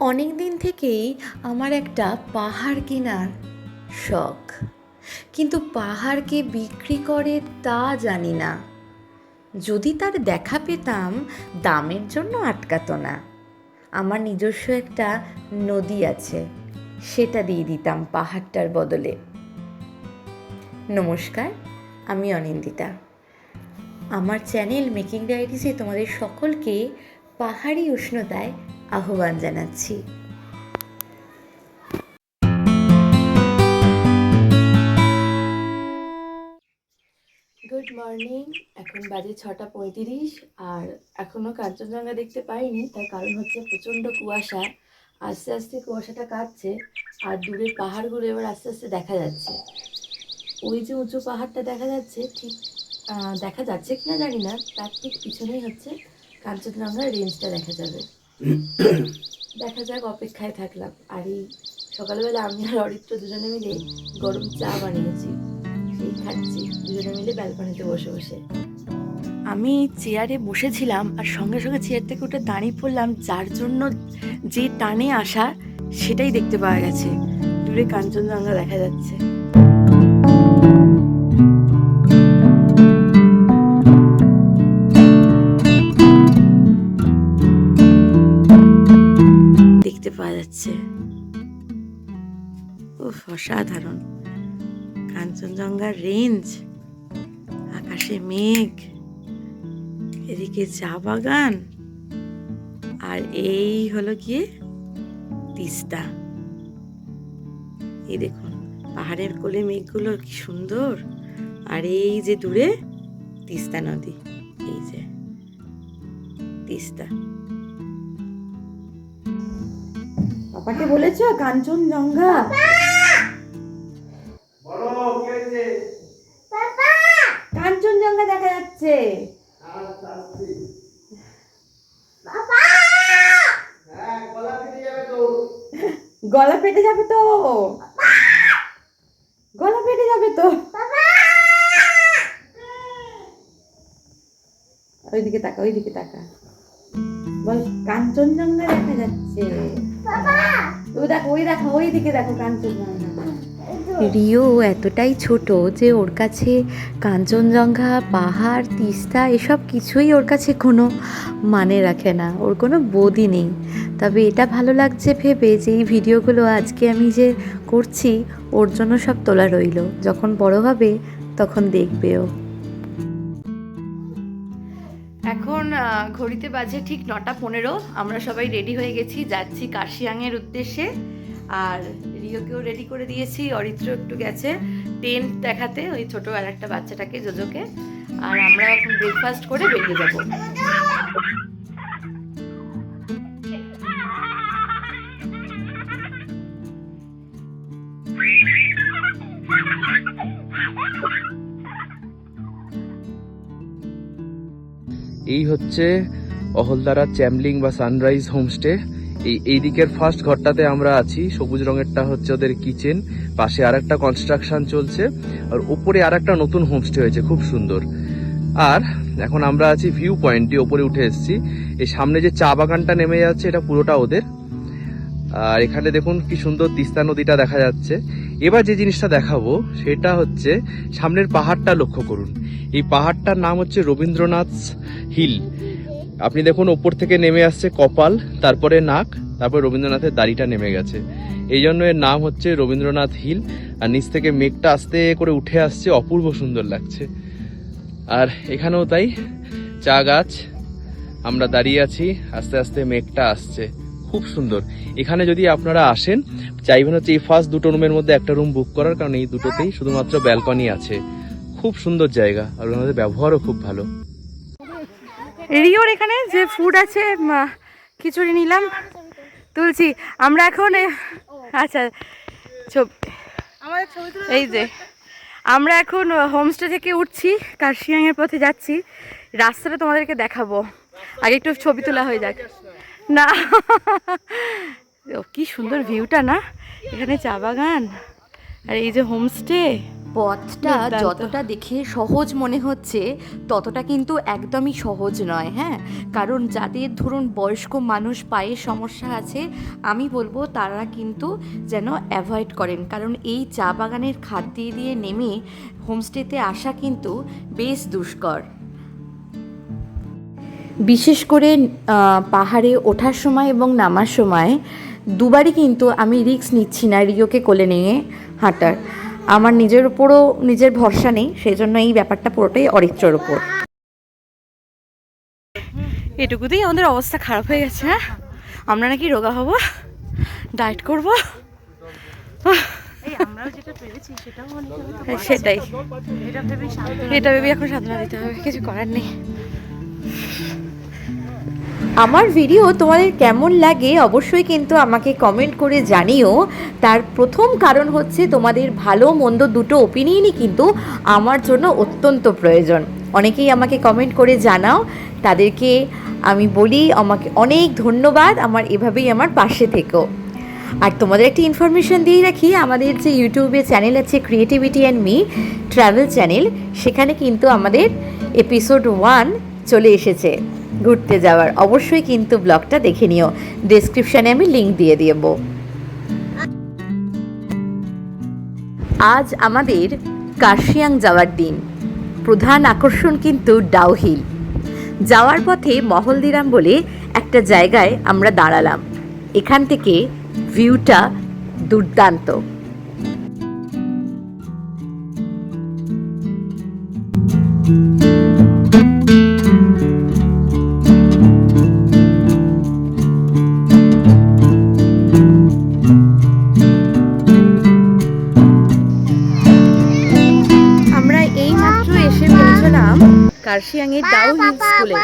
অনেক দিন থেকেই আমার একটা পাহাড় কেনার শখ। কিন্তু পাহাড়কে বিক্রি করে তা জানি না। যদি তার দেখা পেতাম, দামের জন্য আটকাতো না। আমার নিজস্ব একটা নদী আছে, সেটা দিয়ে দিতাম পাহাড়টার বদলে। নমস্কার, আমি অনিন্দিতা। আমার চ্যানেল মেকিং ডায়েরিসে তোমাদের সকলকে পাহাড়ি উষ্ণতায় আহ্বান জানাচ্ছি। গুড মর্নিং এখন বাজে ছটা পঁয়ত্রিশ আর এখনও কাঞ্চনজঙ্ঘা দেখতে পাইনি, তার কারণ হচ্ছে প্রচণ্ড কুয়াশা, আস্তে আস্তে কুয়াশাটা কাটছে আর দূরের পাহাড়গুলো এবার আস্তে আস্তে দেখা যাচ্ছে। ওই যে উঁচু পাহাড়টা দেখা যাচ্ছে, ঠিক দেখা যাচ্ছে কিনা জানি না, তার ঠিক পিছনেই হচ্ছে কাঞ্চনজঙ্ঘার রেঞ্জটা দেখা যাবে। দেখা যাক, অপেক্ষায় থাকলাম। আর এই সকালবেলা আমি আর অরিত্র দুজনে মিলে গরম চা বানিয়েছি। সেই খাচ্ছি, দুজনে মিলে ব্যালকনিতে বসে বসে। আমি চেয়ারে বসেছিলাম আর সঙ্গে সঙ্গে চেয়ার থেকে উঠে দাঁড়িয়ে পড়লাম, যার জন্য যে টানে আসা সেটাই দেখতে পাওয়া গেছে। দূরে কাঞ্চনজঙ্ঘা দেখা যাচ্ছে। অসাধারণ। কাঞ্চনজঙ্ঘার রেঞ্জ, আকাশে মেঘ, এদিকে চা বাগান, আর এই হলো গিয়ে তিস্তা। এই দেখুন, পাহাড়ের কোলে মেঘগুলো কি সুন্দর, আর এই যে দূরে তিস্তা নদী, এই যে তিস্তা। বলেছ কাঞ্চনজঙ্ঘা? গলা পেটে যাবে তো। গলা পেটে যাবে তো। ওইদিকে তাকা ওইদিকে তাকা। বল কাঞ্চনজঙ্ঘা দেখা যাচ্ছে। ওই দেখো ওই দেখো ওইদিকে দেখো কাঞ্চনজঙ্ঘা। রিও এতটাই ছোট যে ওর কাছে কাঞ্চনজঙ্ঘা, পাহাড়, তিস্তা এসব কিছুই ওর কাছে কোনো মানে রাখে না। ওর কোনো বোধই নেই। তবে এটা ভালো লাগছে ভেবে যে এই ভিডিওগুলো আজকে আমি যে করছি, ওর জন্য সব তোলা রইল। যখন বড় হবে, তখন দেখবে ও এখন ঘড়িতে বাজে ঠিক নটা পনেরো। আমরা সবাই রেডি হয়ে গেছি, যাচ্ছি কার্শিয়াংয়ের উদ্দেশ্যে। আর রিওকেও রেডি করে দিয়েছি। অরিত্র একটু গেছে টেন্ট দেখাতে, ওই ছোট আর একটা বাচ্চাটাকে, জোজোকে। আর আমরা এখন ব্রেকফাস্ট করে বেরিয়ে যাব। এই হচ্ছে অহলদারা চ্যামলিং বা সানরাইজ হোমস্টে। এই এই দিকের ফার্স্ট ঘরটাতে আমরা আছি। সবুজ রঙেরটা হচ্ছে ওদের কিচেন পাশে আর একটা কনস্ট্রাকশন চলছে। আর উপরে আর একটা নতুন হোমস্টে হয়েছে, খুব সুন্দর। আর এখন আমরা আছি ভিউ পয়েন্টে ওপরে উঠে এসেছি। এই সামনে যে চা বাগানটা নেমে যাচ্ছে, এটা পুরোটা ওদের। আর এখানে দেখুন কি সুন্দর তিস্তা নদীটা দেখা যাচ্ছে। এবার যে জিনিসটা দেখাবো, সেটা হচ্ছে সামনের পাহাড়টা লক্ষ্য করুন। এই পাহাড়টার নাম হচ্ছে রবীন্দ্রনাথ হিল। আপনি দেখুন ওপর থেকে নেমে আসছে কপাল, তারপরে নাক, তারপর রবীন্দ্রনাথের দাড়িটা নেমে গেছে। এই জন্য এর নাম হচ্ছে রবীন্দ্রনাথ হিল, আর নিচ থেকে মেঘটা আস্তে করে উঠে আসছে, অপূর্ব সুন্দর লাগছে। আর এখানেও তাই, চা গাছ, আমরা দাঁড়িয়ে আছি, আস্তে আস্তে মেঘটা আসছে। খুব সুন্দর। এখানে যদি আপনারা আসেন, চাইবেন হচ্ছে এই ফার্স্ট দুটো রুমের মধ্যে একটা রুম বুক করার, কারণ এই দুটোতেই শুধুমাত্র ব্যালকনি আছে। খুব সুন্দর জায়গা, আর ওনাদের ব্যবহারও খুব ভালো। রিওর এখানে যে ফুড আছে খিচুড়ি নিলাম। তুলছি আমরা এখন আচ্ছা ছবি এই যে আমরা এখন হোমস্টে থেকে উঠছি কার্শিয়াংয়ের পথে যাচ্ছি। রাস্তাটা তোমাদেরকে দেখাবো। আগে একটু ছবি তোলা হয়ে যাক। না কি সুন্দর ভিউটা না? এখানে চা বাগান আর এই যে হোমস্টে পথটা যতটা দেখে সহজ মনে হচ্ছে ততটা কিন্তু একদমই সহজ নয় হ্যাঁ? কারণ যাদের ধরুন বয়স্ক মানুষ পায়ের সমস্যা আছে আমি বলব তারা কিন্তু যেন অ্যাভয়েড করেন। কারণ এই চা বাগানের খাদ দিয়ে দিয়ে নেমে হোমস্টেতে আসা কিন্তু বেশ দুষ্কর। বিশেষ করে পাহাড়ে ওঠার সময় এবং নামার সময় দুবারই কিন্তু আমি রিস্ক নিচ্ছি না রিওকে কোলে নিয়ে হাঁটার। আমার নিজের উপরও নিজের ভরসা নেই সেই জন্য এই ব্যাপারটা পুরোটাই অরিত্রর উপর। এটুকুতেই আমাদের অবস্থা খারাপ হয়ে গেছে হ্যাঁ? আমরা নাকি রোগা হব ডায়েট করব। সেটাই। এটা ভেবে এখন সাধনা দিতে হবে কিছু করার নেই। আমার ভিডিও তোমাদের কেমন লাগে অবশ্যই কিন্তু আমাকে কমেন্ট করে জানিও। তার প্রথম কারণ হচ্ছে তোমাদের ভালো, মন্দ দুটো ওপিনিয়নই কিন্তু আমার জন্য অত্যন্ত প্রয়োজন। অনেকেই আমাকে কমেন্ট করে জানাও। তাদেরকে আমি বলি, আমাকে অনেক ধন্যবাদ আমার এভাবেই আমার পাশে থেকো। আর তোমাদের একটি ইনফরমেশন দিয়ে রাখি, আমাদের যে ইউটিউবে চ্যানেল আছে creativity and me travel channel সেখানে কিন্তু আমাদের এপিসোড ওয়ান চলে এসেছে। ঘুরতে যাওয়ার। অবশ্যই কিন্তু ব্লগটা দেখে নিও। ডেসক্রিপশানে আমি লিংক দিয়ে দেব। আজ আমাদের কার্শিয়াং যাওয়ার দিন। প্রধান আকর্ষণ কিন্তু ডাউহিল যাওয়ার পথে মহলদিরাম বলে একটা জায়গায় আমরা দাঁড়ালাম। এখান থেকে ভিউটা দুর্দান্ত। আমরা কার্শিয়াংয়ের ডাউহিল স্কুলে।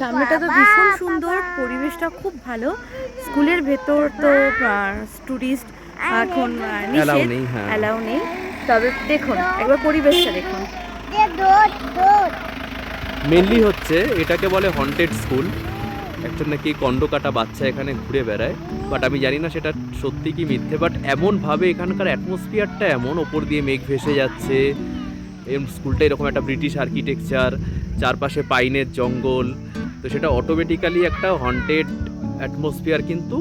সামনেটা তো ভীষণ সুন্দর পরিবেশটা খুব ভালো। স্কুলের ভেতর তো টুরিস্ট এখন নিষেধ। নেই, হ্যাঁ। অ্যালাউ নেই। তবে দেখুন একবার পরিবেশটা দেখুন। মেনলি হচ্ছে এটাকে বলে হন্টেড স্কুল একজন নাকি কন্ড কাটা বাচ্চা এখানে ঘুরে বেড়ায়। বাট আমি জানি না সেটা সত্যি কি মিথ্যে। বাট এমনভাবে এখানকার অ্যাটমসফিয়ারটা এমন ওপর দিয়ে মেঘ ভেসে যাচ্ছে। এরম স্কুলটা এরকম একটা ব্রিটিশ আর্কিটেকচার চারপাশে পাইনের জঙ্গল তো সেটা অটোমেটিক্যালি একটা হন্টেড অ্যাটমসফিয়ার কিন্তু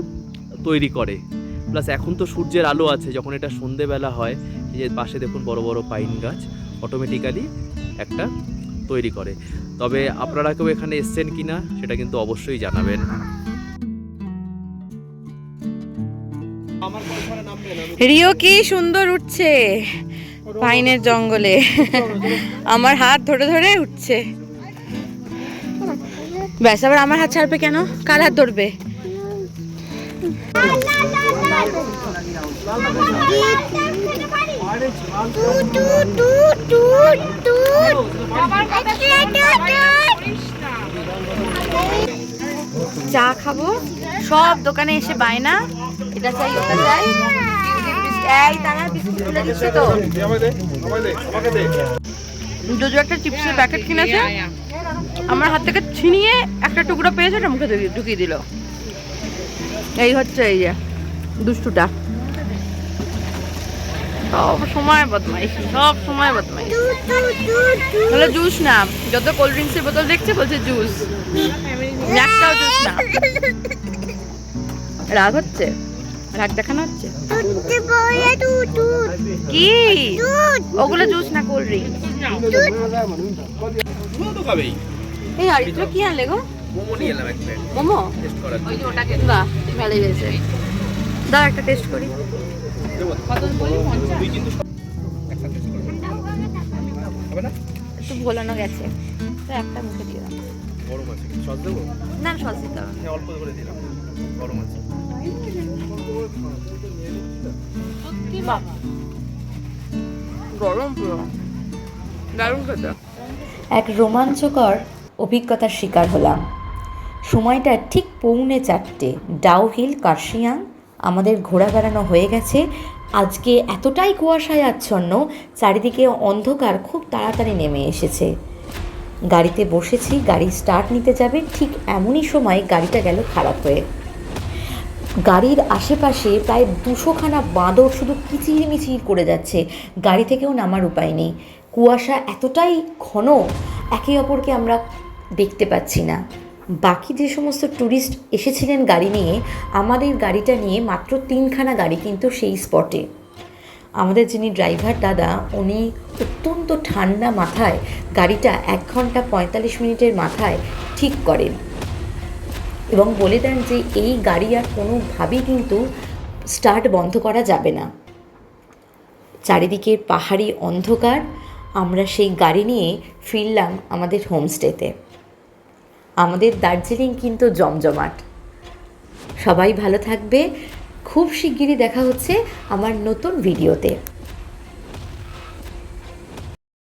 তৈরি করে। প্লাস এখন তো সূর্যের আলো আছে যখন এটা সন্ধেবেলা হয় যে পাশে দেখুন বড় বড় পাইন গাছ অটোমেটিক্যালি একটা তৈরি করে। তবে আপনারা কেউ এখানে এসছেন কি না সেটা কিন্তু অবশ্যই জানাবেন। রিও কি সুন্দর উঠছে? পাইনের জঙ্গলে। আমার হাত ধরে ধরে উঠছে। ব্যাস, আবার আমার হাত ছাড়বে কেন? কার হাত ধরবে? চা খাব। সব দোকানে এসে বায়না। এটা চাই, ওটা চাই। এই তারা বিস্কুট তুলে দিচ্ছে তো। দুজো একটা চিপসের প্যাকেট কিনেছে। আমার হাত থেকে ছিনিয়ে একটা টুকরো পেয়েছে ওটা মুখে ঢুকিয়ে- দিল। এই হচ্ছে এই যে দুষ্টুটা। সব সময় বদমাইশ সব সময় বদমাইশ। তাহলে জুস না যত কোল্ড ড্রিঙ্কসের বোতল দেখছে বলছে জুস। একটাও জুস না। রাগ হচ্ছে? রাগ দেখানো হচ্ছে? কি? ওগুলো জুস না কোল্ড ড্রিঙ্ক এই আরিত্র কি আনলে গো? মোমো? বাহ ভালোই হয়েছে। দাও একটা টেস্ট করি। একটা ভোলানো গেছে। তো একটা মুখে দিয়ে দাও। গরম আছে সস দেবো? না সস দিতে হবে। হ্যাঁ অল্প করে দিলাম। গরম আছে। এক রোমাঞ্চকর অভিজ্ঞতার শিকার হলাম। সময়টা ঠিক পৌনে চারটে। ডাউহিল কার্শিয়াং, আমাদের ঘোরা বেড়ানো হয়ে গেছে। আজকে এতটাই কুয়াশায় আচ্ছন্ন, চারিদিকে অন্ধকার খুব তাড়াতাড়ি নেমে এসেছে। গাড়িতে বসেছি, গাড়ি স্টার্ট নিতে যাবে, ঠিক এমনই সময় গাড়িটা গেল খারাপ হয়ে। গাড়ির আশেপাশে প্রায় দুশোখানা বাঁদর শুধু কিচির মিচির করে যাচ্ছে। গাড়ি থেকেও নামার উপায় নেই। কুয়াশা এতটাই ঘন, একে অপরকে আমরা দেখতে পাচ্ছি না। বাকি যে সমস্ত ট্যুরিস্ট এসেছিলেন গাড়ি নিয়ে, আমাদের গাড়িটা নিয়ে মাত্র তিনখানা গাড়ি কিন্তু সেই স্পটে। আমাদের যিনি ড্রাইভার দাদা, উনি অত্যন্ত ঠান্ডা মাথায় গাড়িটা এক ঘণ্টা পঁয়তাল্লিশ মিনিটের মাথায় ঠিক করেন। এবং বলে দেন যে এই গাড়ি আর কোনোভাবেই কিন্তু স্টার্ট বন্ধ করা যাবে না। চারিদিকে পাহাড়ি অন্ধকার, আমরা সেই গাড়ি নিয়ে ফিরলাম আমাদের হোমস্টেতে। আমাদের দার্জিলিং কিন্তু জমজমাট। সবাই ভালো থাকবে। খুব শিগগিরই দেখা হচ্ছে আমার নতুন ভিডিওতে।